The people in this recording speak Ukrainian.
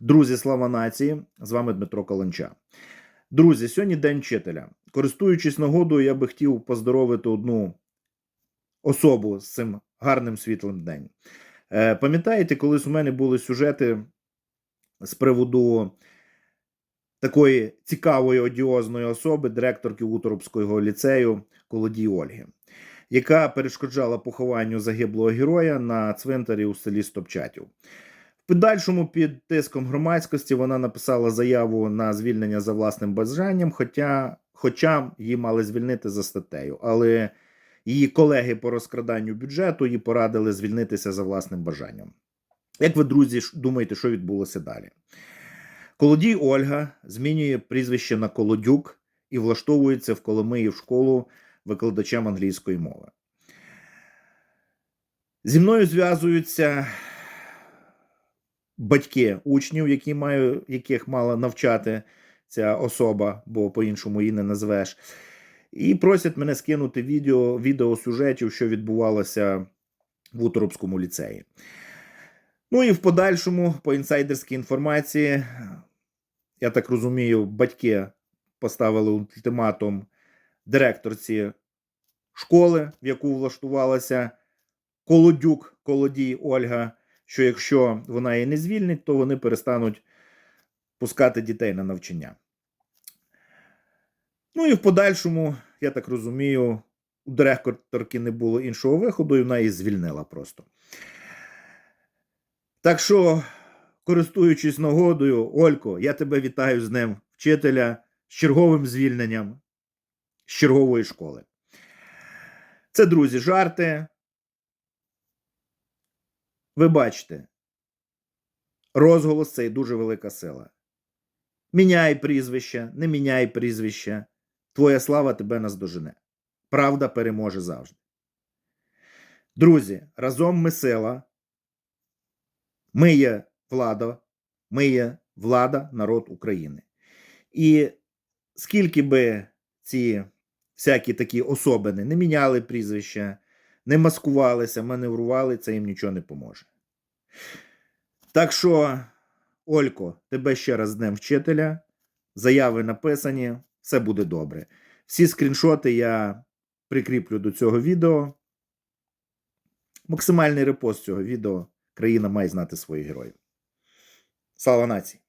Друзі, слава нації! З вами Дмитро Каланча. Друзі, сьогодні День вчителя. Користуючись нагодою, я би хотів поздоровити одну особу з цим гарним світлим днем. Пам'ятаєте, колись у мене були сюжети з приводу такої цікавої одіозної особи, директорки Уторопського ліцею Колодій Ольги, яка перешкоджала похованню загиблого героя на цвинтарі у селі Стопчатів. Подальшому під тиском громадськості вона написала заяву на звільнення за власним бажанням, хоча, хоча її мали звільнити за статтею. Але її колеги по розкраданню бюджету їй порадили звільнитися за власним бажанням. Як ви, друзі, думаєте, що відбулося далі? Колодій Ольга змінює прізвище на Колодюк і влаштовується в Коломиї в школу викладачем англійської мови. Зі мною зв'язуються батьки учнів, які маю, яких мала навчати ця особа, бо по-іншому її не назвеш. І просять мене скинути відео, сюжетів, що відбувалося в Уторопському ліцеї. Ну і в подальшому, по інсайдерській інформації, я так розумію, батьки поставили ультиматум директорці школи, в яку влаштувалася Колодюк Колодій Ольга, що якщо вона її не звільнить, то вони перестануть пускати дітей на навчання. Ну і в подальшому, я так розумію, у директорки не було іншого виходу, і вона її звільнила просто. Так що, користуючись нагодою, Олько, я тебе вітаю з Днем вчителя, з черговим звільненням з чергової школи. Це, друзі, жарти. Ви бачите, розголос цей дуже велика сила. Міняй прізвище, не міняй прізвище. Твоя слава тебе наздожене. Правда переможе завжди. Друзі, разом ми сила. Ми є влада, ми є влада, народ України. І скільки би ці всякі такі особини не міняли прізвища, не маскувалися, маневрували, це їм нічого не поможе. Так що, Олько, тебе ще раз з Днем вчителя. Заяви написані, все буде добре. Всі скріншоти я прикріплю до цього відео. Максимальний репост цього відео. Країна має знати своїх героїв. Слава нації!